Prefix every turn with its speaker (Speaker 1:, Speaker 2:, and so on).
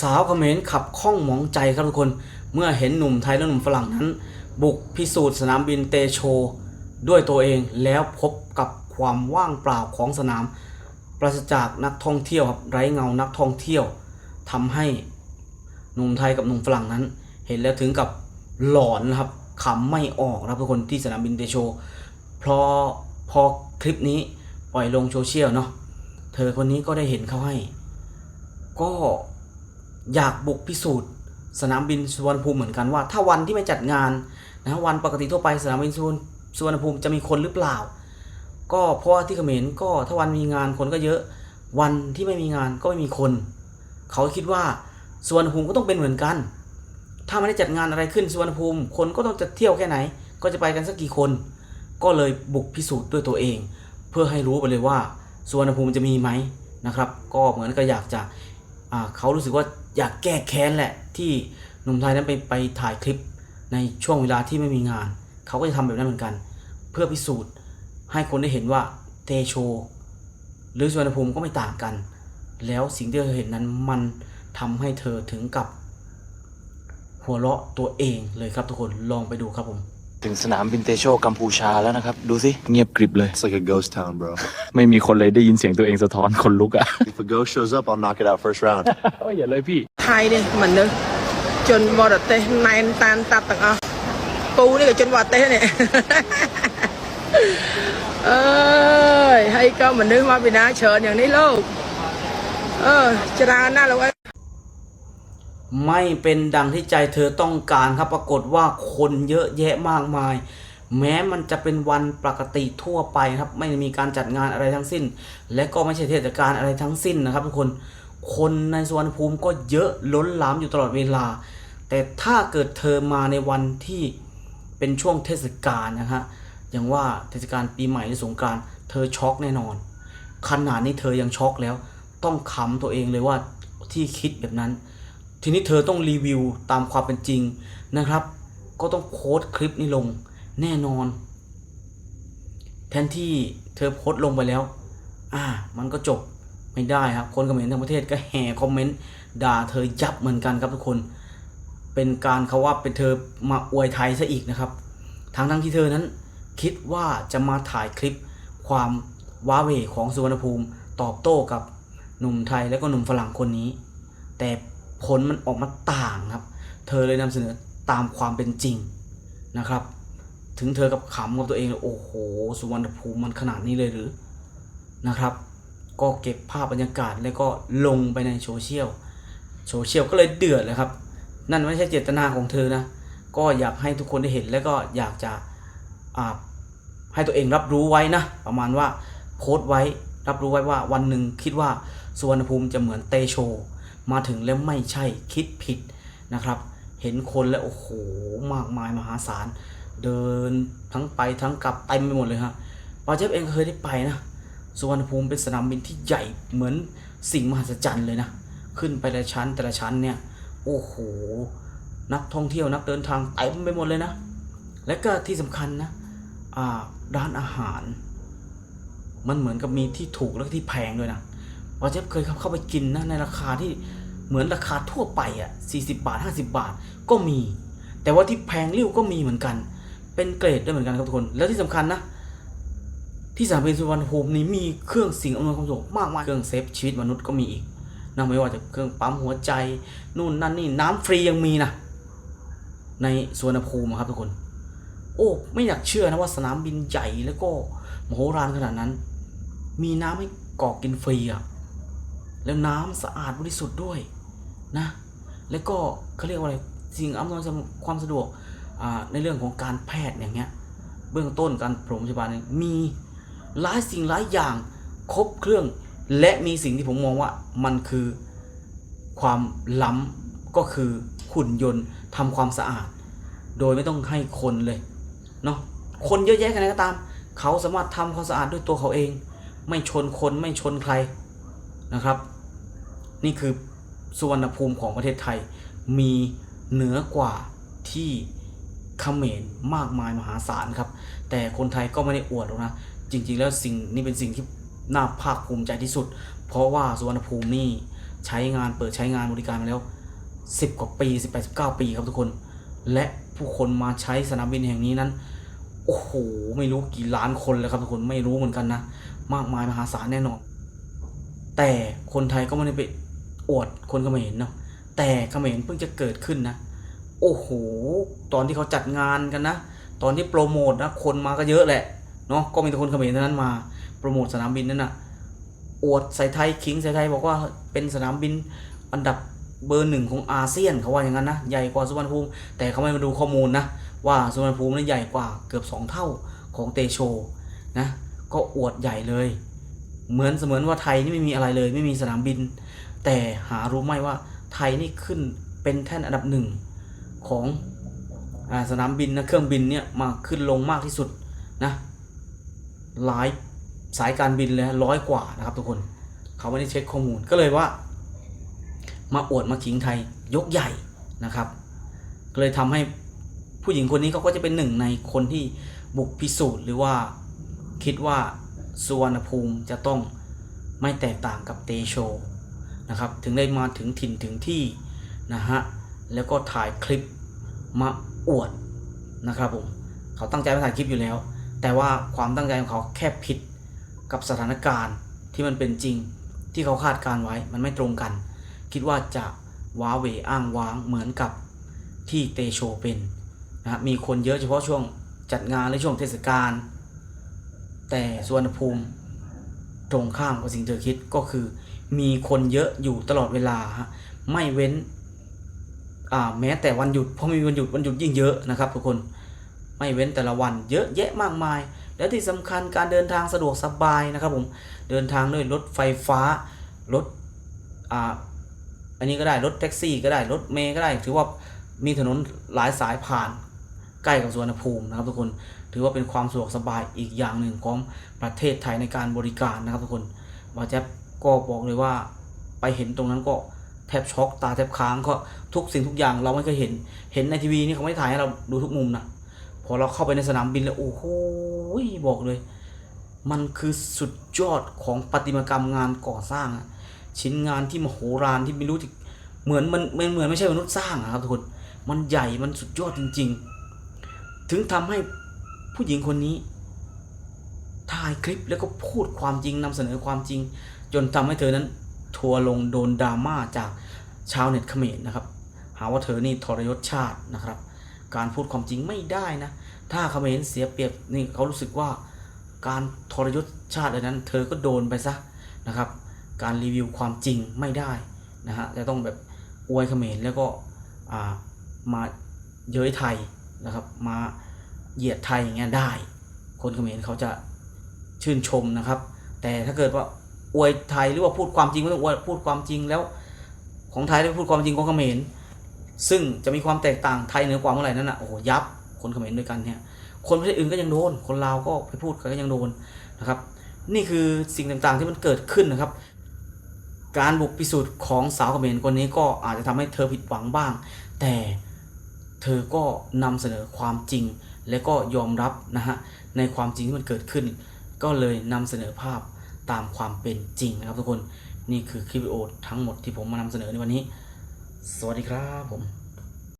Speaker 1: สาวเขมรขับข้องหมองใจครับทุกคน เมื่อเห็นหนุ่มไทยและหนุ่มฝรั่งนั้น บุกพิสูจน์สนามบินเตโช ด้วยตัวเองแล้วพบกับความว่างเปล่าของสนาม ปราศจากนักท่องเที่ยวครับไร้เงานักท่องเที่ยวทำให้หนุ่มไทยกับหนุ่มฝรั่งนั้น เห็นแล้วถึงกับหลอนนะครับขำไม่ออกนะครับทุกคนที่สนามบินเตโชเพราะพอคลิปนี้ปล่อยลงโซเชียลเนาะเธอคนนี้ก็ได้เห็นเขาให้ ก็ อยากบุกพิสูจน์ สนามบินสุวรรณภูมิเหมือนกันว่า ถ้าวันที่ไม่จัดงานนะวันปกติทั่วไปสนามบินสุวรรณสุวรรณภูมิจะมีคนหรือเปล่า ก็เพราะว่าที่เขมรก็ถ้าวันมีงานคนก็เยอะ วันที่ไม่มีงานก็ไม่มีคน เขาคิดว่าสุวรรณภูมิก็ต้องเป็นเหมือนกัน ถ้าไม่ได้จัดงานอะไรขึ้นสุวรรณภูมิ คนก็ต้องจะเที่ยวแค่ไหน ก็จะไปกันสักกี่คน ก็เลยบุกพิสูจน์ด้วยตัวเอง เพื่อให้รู้ไปเลยว่าสุวรรณภูมิจะมีไหมนะครับ ก็เหมือนกับอยากจะเขารู้สึกว่า อยากแก้แค้นแหละ ที่หนุ่มไทยนั้นไปไปถ่ายคลิปในช่วงเวลาที่ไม่มีงาน เขาก็จะทำแบบนั้นเหมือนกัน เพื่อพิสูจน์ให้คนได้เห็นว่าเตโช หรือสุวรรณภูมิก็ไม่ต่างกัน แล้วสิ่งที่เธอเห็นนั้นมันทำให้เธอถึงกับ หัวเราะตัวเองเลยครับทุกคนลองไปดูครับผม
Speaker 2: ถึงสนามบินเตโชกัมพูชาแล้วนะครับ ดูสิ เงียบกริบเลย
Speaker 3: It's like a ghost town, bro.
Speaker 2: ไม่มีคนเลยได้ยินเสียงตัวเองสะท้อนคนลุกอ่ะ
Speaker 3: if a ghost shows up, I'll knock it out first round.
Speaker 2: อย่าเลยพี่
Speaker 4: ថៃនេះមនុស្សជនបរទេសណែនតានតាប់ទាំងអស់ពូនេះក៏ជនបរទេសនេះ អើយហើយក៏មនុស្សមកពីណាច្រើនយ៉ាងនេះលោកអឺច្រើនណាស់លោកអើយ
Speaker 1: ไม่เป็นดังที่ใจเธอต้องการครับปรากฏว่าคนเยอะแยะมากมาย แม้มันจะเป็นวันปกติทั่วไปครับ ไม่มีการจัดงานอะไรทั้งสิ้น และก็ไม่ใช่เทศกาลอะไรทั้งสิ้นนะครับทุกคนคนในสวนภูมิก็เยอะล้นหลามอยู่ตลอดเวลา แต่ถ้าเกิดเธอมาในวันที่เป็นช่วงเทศกาลนะฮะอย่างว่าเทศกาลปีใหม่หรือสงกานต์เธอช็อกแน่นอนขนาดนี้เธอยังช็อกแล้ว ต้องขำตัวเองเลยว่าที่คิดแบบนั้น ทีนี้เธอต้องรีวิวตามความเป็นจริงนะครับ ก็ต้องโพสต์คลิปนี้ลงแน่นอน แทนที่เธอโพสต์ลงไปแล้ว อ่า มันก็จบไม่ได้ครับ คนเขมรทั้งประเทศก็แห่คอมเมนต์ด่าเธอยับเหมือนกันครับทุกคน เป็นการเขาว่าเป็นเธอมาอวยไทยซะอีกนะครับ ทั้งทั้งที่เธอนั้น คิดว่าจะมาถ่ายคลิปความว้าเหวของสุวรรณภูมิ ตอบโต้กับหนุ่มไทยและก็หนุ่มฝรั่งคนนี้ แต่ ผลมันออกมาต่างครับ เธอเลยนำเสนอตามความเป็นจริงนะครับ ถึงเธอกับขำกับตัวเองเลยโอ้โห สุวรรณภูมิมันขนาดนี้เลยหรือนะครับ ก็เก็บภาพบรรยากาศแล้วก็ลงไปในโซเชียลโซเชียลก็เลยเดือดเลยครับ นั่นไม่ใช่เจตนาของเธอนะ ก็อยากให้ทุกคนได้เห็นแล้วก็อยากจะให้ตัวเองรับรู้ไว้นะ ประมาณว่าโพสต์ไว้รับรู้ไว้ว่าวันหนึ่งคิดว่าสุวรรณภูมิจะเหมือนเตโช มาถึงแล้วไม่ใช่คิดผิดนะครับ เห็นคนแล้วโอ้โหมากมายมหาศาล เดินทั้งไปทั้งกลับเต็มไปหมดเลยฮะปาเจฟเองเคยได้ไปนะสุวรรณภูมิเป็นสนามบินที่ใหญ่เหมือนสิ่งมหัศจรรย์เลยนะ ขึ้นไปแต่ละชั้นแต่ละชั้นเนี่ย โอ้โห นักท่องเที่ยวนักเดินทางเต็มไปหมดเลยนะ และก็ที่สำคัญนะร้านอาหาร มันเหมือนกับมีที่ถูกแล้วก็ที่แพงด้วยนะ ปอเจฟเคยเข้าไปกินนะในราคาที่เหมือนราคาทั่วไปอะ40 บาท 50 บาทก็มี แต่ว่าที่แพงริ้วก็มีเหมือนกัน เป็นเกรดด้วยเหมือนกันครับทุกคน แล้วที่สำคัญนะ ที่สนามบินสุวรรณภูมินี้มีเครื่องสิ่งอำนวยความสะดวกมากมายเครื่องเซฟชีวิตมนุษย์ก็มีอีกนะไม่ว่าจะเครื่องปั๊มหัวใจนู่นนั่นนี่น้ำฟรียังมีนะในสุวนภูมิครับทุกคน โอ้ไม่อยากเชื่อนะว่าสนามบินใหญ่แล้วก็มโหฬารขนาดนั้น มีน้ำให้กอกกินฟรีอะ แล้วน้ำสะอาดบริสุทธิ์ด้วยนะ แล้วก็เขาเรียกว่าอะไรสิ่งอำนวยความสะดวกในเรื่องของการแพทย์อย่างเงี้ยเบื้องต้นการปฐมพยาบาลเนี่ยมีหลายสิ่งหลายอย่างครบเครื่อง และมีสิ่งที่ผมมองว่ามันคือความล้ำก็คือหุ่นยนต์ทำความสะอาด โดยไม่ต้องให้คนเลยเนาะคนเยอะแยะขนาดไหนก็ตาม เขาสามารถทำความสะอาดด้วยตัวเขาเอง ไม่ชนคนไม่ชนใครนะครับ นี่คือสุวรรณภูมิของประเทศไทย มีเหนือกว่าที่เขมรมากมายมหาศาลครับ แต่คนไทยก็ไม่ได้อวดหรอกนะ จริง ๆ แล้วสิ่งนี้เป็นสิ่งที่น่าภาคภูมิใจที่สุด เพราะว่าสุวรรณภูมินี่ใช้งานเปิดใช้งานบริการมาแล้ว 10 กว่าปี 18 19 ปีครับทุกคน และผู้คนมาใช้สนามบินแห่งนี้นั้น โอ้โห ไม่รู้กี่ล้านคนเลยครับทุกคน ไม่รู้เหมือนกันนะ มากมายมหาศาลแน่นอน แต่คนไทยก็ไม่ได้ไปอวดคนเขมรเนาะแต่เขมรเพิ่งจะเกิดขึ้นนะ โอ้โห ตอนที่เขาจัดงานกันนะ ตอนที่โปรโมทนะ คนมาก็เยอะแหละ เนาะ ก็มีแต่คนเขมรเท่านั้นมา โปรโมทสนามบินนั่นนะอวดใส่ไทยคิงใส่ไทยบอกว่าเป็นสนามบินอันดับเบอร์หนึ่งของอาเซียนเขาว่าอย่างนั้นนะ ใหญ่กว่าสุวรรณภูมิ แต่เขาไม่มาดูข้อมูลนะ ว่าสุวรรณภูมินั้นใหญ่กว่าเกือบ 2 เท่าของเตโชนะ ก็อวดใหญ่เลย เหมือนเสมือนว่าไทยนี่ไม่มีอะไรเลย ไม่มีสนามบิน แต่หารู้ไหมว่าไทยนี่ขึ้นเป็นแท่นอันดับหนึ่งของอสนามบินนะเครื่องบินเนี่ยมาขึ้นลงมากที่สุดนะหลายสายการบินเลยร้อยกว่านะครับทุกคนเขาไม่ได้เช็คข้อมูลก็เลยว่า มาอวดมาขิงไทยยกใหญ่นะครับ ก็เลยทำให้ผู้หญิงคนนี้เขาก็จะเป็นหนึ่งในคนที่บุกพิสูจน์หรือว่าคิดว่า สุวรรณภูมิจะต้องไม่แตกต่างกับเตโชนะครับถึงได้มาถึงถิ่นถึงที่นะฮะแล้วก็ถ่ายคลิปมาอวดนะครับผมเขาตั้งใจมาถ่ายคลิปอยู่แล้ว แต่ว่าความตั้งใจของเขาแค่ผิดกับสถานการณ์ที่มันเป็นจริงที่เขาคาดการไว้มันไม่ตรงกัน คิดว่าจะว้าเหวอ้างว้างเหมือนกับที่เตโชเป็นนะฮะมีคนเยอะเฉพาะช่วงจัดงานและช่วงเทศกาล แต่สุวรรณภูมิตรงข้ามกับสิ่งเธอคิดก็คือ มีคนเยอะอยู่ตลอดเวลาฮะไม่เว้นแม้แต่วันหยุดเพราะมีวันหยุดวันหยุดยิ่งเยอะนะครับทุกคนไม่เว้นแต่ละวันเยอะแยะมากมาย และที่สำคัญการเดินทางสะดวกสบายนะครับผมเดินทางด้วยรถไฟฟ้ารถอ่าอันนี้ก็ได้รถแท็กซี่ก็ได้รถเมย์ก็ได้ถือว่ามีถนนหลายสายผ่านใกล้กับสุวรรณภูมินะครับทุกคน ถือว่าเป็นความสะดวกสบายอีกอย่างหนึ่งของประเทศไทยในการบริการนะครับทุกคนวาแจ๊บก็บอกเลยว่าไปเห็นตรงนั้นก็แทบช็อกตาแทบค้างก็ทุกสิ่งทุกอย่างเราไม่เคยเห็น เห็นในทีวีนี่เขาไม่ถ่ายให้เราดูทุกมุมนะพอเราเข้าไปในสนามบินแล้วโอ้โหบอกเลย มันคือสุดยอดของประติมากรรมงานก่อสร้างอะชิ้นงานที่มโหฬารที่ไม่รู้ที่เหมือนมันเหมือนไม่ใช่มนุษย์สร้างอะครับทุกคน มันใหญ่มันสุดยอดจริง ๆ ถึงทำให้ ผู้หญิงคนนี้ถ่ายคลิปแล้วก็พูดความจริงนำเสนอความจริง จนทำให้เธอนั้นทัวร์ลงโดนดราม่าจากชาวเน็ตเขมรนะครับ หาว่าเธอนี่ทรยศชาตินะครับ การพูดความจริงไม่ได้นะ ถ้าเขมรเสียเปรียบนี่เขารู้สึกว่าการทรยศชาติอะไรนั้น เธอก็โดนไปซะนะครับ การรีวิวความจริงไม่ได้นะฮะจะต้องแบบอวยเขมรแล้วก็มาเย้ยไทยนะครับ มา เหยียดไทยอย่างเงี้ยได้ คนเขมรเขาจะชื่นชมนะครับ แต่ถ้าเกิดว่าอวยไทยหรือว่าพูดความจริงไม่ต้องอวยพูดความจริงแล้ว ของไทยแล้พูดความจริงของเขมรซึ่งจะมีความแตกต่างไทยเหนือกว่าเมื่อไหร่นั่นน่ะโอ้โหยับคนเขมรด้วยกันเนี่ยคนประเทศอื่นก็ยังโดน คนลาวก็ไปพูดก็ยังโดนนะครับ นี่คือสิ่งต่างๆที่มันเกิดขึ้นนะครับ การบุกพิสูจน์ของสาวเขมรคนนี้ก็อาจจะทำให้เธอผิดหวังบ้าง แต่เธอก็นำเสนอความจริง และก็ยอมรับนะฮะในความจริงที่มันเกิดขึ้น ก็เลยนำเสนอภาพตามความเป็นจริงนะครับทุกคนนี่คือคลิปวิดีโอทั้งหมดที่ผมมานำเสนอในวันนี้ สวัสดีครับผม